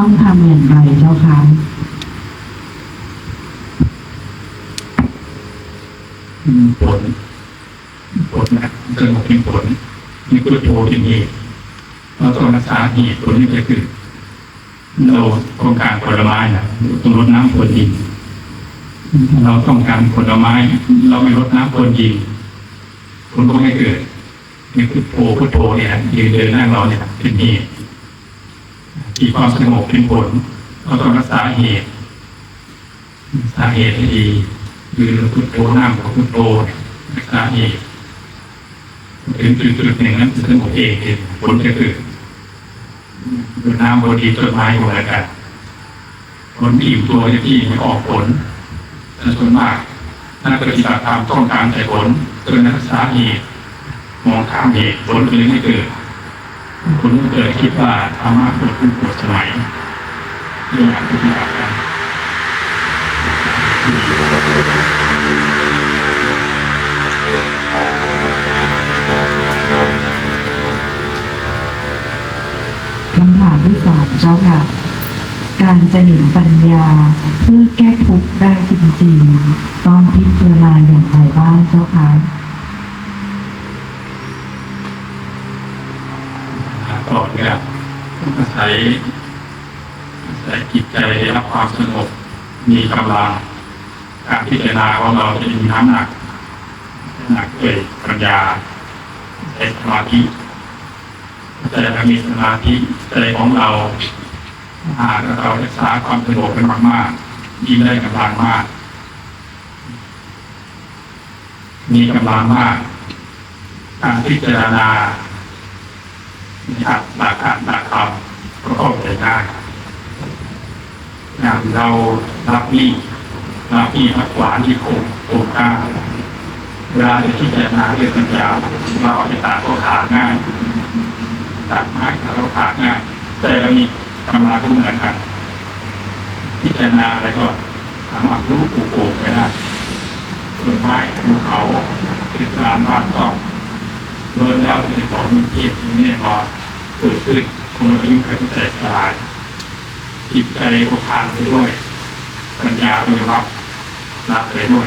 ต้องทำอย่างไรเจ้าคะผลผลนะสงบเป็นผลนี่พุทโธเป็นเหตุเราต้องรักษาเหตุผลนี่ก็คือเราโครงการผลไม้นะต้องรดน้ำพรวนดินเราต้องการผลไม้ เราไม่รดน้ำพรวนดินผลก็ไม่เกิดนี่พุทโธพุทโธเนี่ยยืนเดินนั่งเราเนี่ยเป็นเหตุ ที่ความสงบเป็นผลเราต้องรักษาเหตุสาเหตุให้ดีคือพุทโธนั่งกับพุทโธรักษาเหตุถึงจุดจุดหนึ่งนั้นจะสงบเองเองผลจะเกิดดูน้ำบดีต้นไม้เหมือนกันผลที่อยู่ตัวจะที่ไม่ออกผลแต่ส่วนมากนักปฏิบัติธรรมต้องการแต่ผลจนนักษาเหตุมองข้ามเหตุผลเลยไม่เกิด ผลเกิดคิดว่าธรรมะปวดผู้ปวดสมัยเรื่องการปฏิบัติกันคำถามที่สองเจ้าค่ะ การจะเห็นปัญญาเพื่อแก้ทุกข์ได้จริงๆ ต้องพิจาร มีกำลังการพิจารณาของเราจะมีน้ำหนักน้ำหนักด้วยปัญญาใช้สมาธิใจเรามีสมาธิใจของเราหากเรารักษาความสงบเป็นมากๆยิ่งได้กำลังมาก มีกำลังมาก การพิจารณานะครับหลักการหลักธรรมก็เข้าใจได้ อย่างเรารับหนี้รับหนี้มากกว่าที่โคงโคงกล้าเวลาจะพิจารณาเรื่องปัญญาเราอาไปตัดก็ขาดง่ายตัดไม้ตัดก็ขาดง่ายแต่เรามีกำลังก็เหมือนกันพิจารณาอะไรก็สามารถรู้ปูโป่งไปได้ต้นไม้ภูเขาติดตามบ้านต้องโดยแล้วในของมีเกียรติมีแน่นอนเกิดขึ้นคนอายุการแตกสลาย จิตใจก็ผ่านไปด้วย ปัญญาก็ยอมรับรับไปด้วย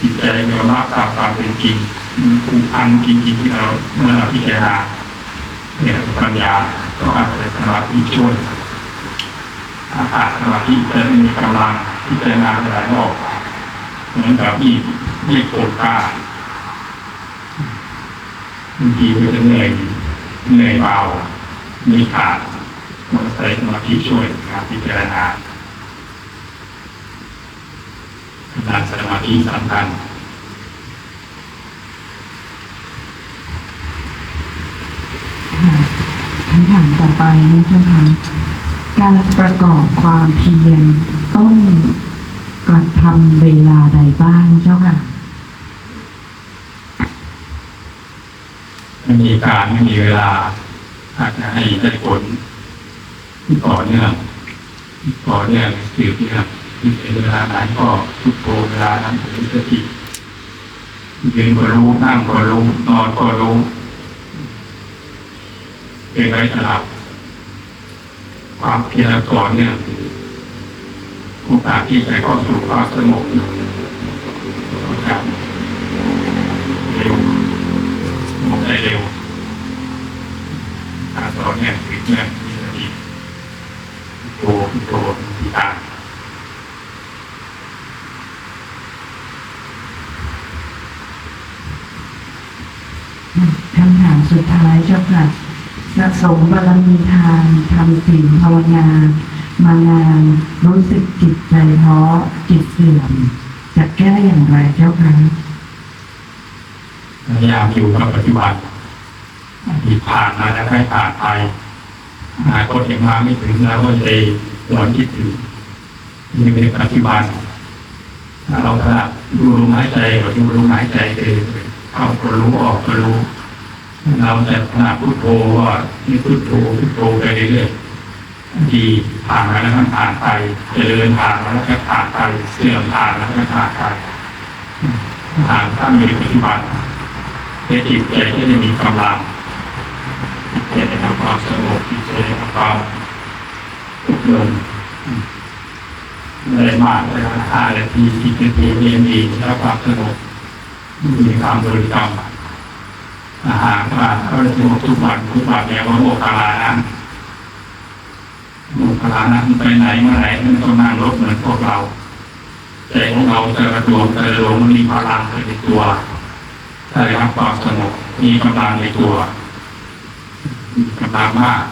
จิตใจก็ยอมรับตามความเป็นจริงมันผูกพันจริงๆที่เราเมื่อเราพิจารณาเนี่ยปัญญาก็อาศัยสมาธิช่วยอาหารสมาธิจะไม่มีกำลังพิจารณาหลายรอบเหมือนกับมีมีโกรธกล้าบางทีก็จะเหนื่อยเหนื่อยเบามีขาด มันใส่สมาธิช่วยการพิจารณาการสมาธิสำคัญค่ะคำถามต่อไปนะเจ้าค่ะการประกอบความเพียรต้องกระทำเวลาใดบ้างเจ้าค่ะไม่มีการไม่มีเวลาอาจะให้ได้ผล ต่อเนื่องต่อเนื่องสืบเนื่องที่เป็นเวลาไหนก็ทุกโเวลานั้นเป็นสติยืนก็รู้นั่งก็รู้นอนก็รู้เป็นไรสลับความเพียรต่อเนื่องโอกาสที่จะเข้าสู่ความสงบนะครับเร็วสงบได้เร็วการต่อเนื่องสืบเนื่องมีสติโตโตที่ตาม คำถามสุดท้ายเจ้าค่ะสะสมบารมีทานทำสิ่งภาวนามานานรู้สึกจิตใจท้อจิตเสื่อม จะแก้อย่างไรเจ้าคะพยายามอยู่กับปัจจุบันอดีตผ่านมาแล้วให้ผ่านไปอนาคตยังมาไม่ถึงแล้วก็จะหวนคิดถึงนี่เป็นปัจจุบันถ้าเราถนัดดูลมหายใจก็ดูลมหายใจเอง เข้าก็รู้ออกก็รู้เราแต่ถนัดพุทโธว่านี่พุทโธพุทโธไปเรื่อยๆดีผ่านมาแล้วก็ผ่านไปเจริญผ่านมาแล้วก็ผ่านไปเสื่อมผ่านแล้วก็ผ่านไปผ่านถ้ามีปัจจุบันในจิตใจที่จะมีกำลังจิตใจจะทำความสงบจิตใจจะทำความอบรมได้มากเลยนะห้านาทีสิบนาทีเรียนดีแล้วความสงบ มีความบริกรรมอาหารว่าเขาจะสงบทุกวันทุกวันเนี่ยว่าโมคาลานะโมคาลานะมันไปไหนเมื่อไหร่มันต้องนั่งรถเหมือนพวกเราใจของเราแต่ละดวงแต่ละดวงมันมีพลังในตัวได้รับความสงบมีกำลังในตัวมีกำลังมาก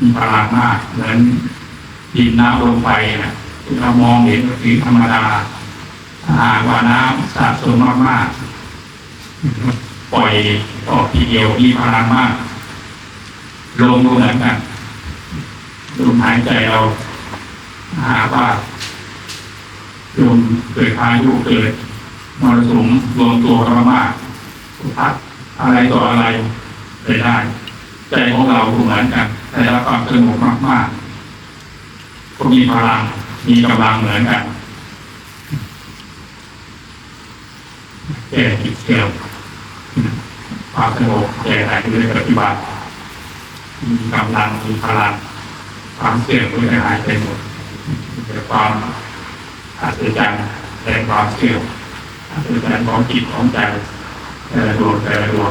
มีพลังมากเหมือนดินน้ำลมไฟนะที่เรามองเห็นก็คือธรรมดา หากว่าน้ำสะสมมากๆ ปล่อยออกทีเดียวมีพลังมากลมเหมือนกันลมหายใจเรา หาว่าลมเกิดพายุเกิดมรสุมรวมตัวกันมากพัดอะไรต่ออะไรไปได้ ใจของเราเหมือนกันแต่ละความสงบมากๆก็มีพลังมีกำลังเหมือนกัน แก่จิตเสื่ความสงบแก่ไหนในปัจจุบันมีกำลังมีพลังความเสื่อมก็จะหายไปหมดแต่ความอัศจรรย์แต่ความเสื่ออัศจรรย์ของจิตของใจแต่ละดวงแต่ละดวง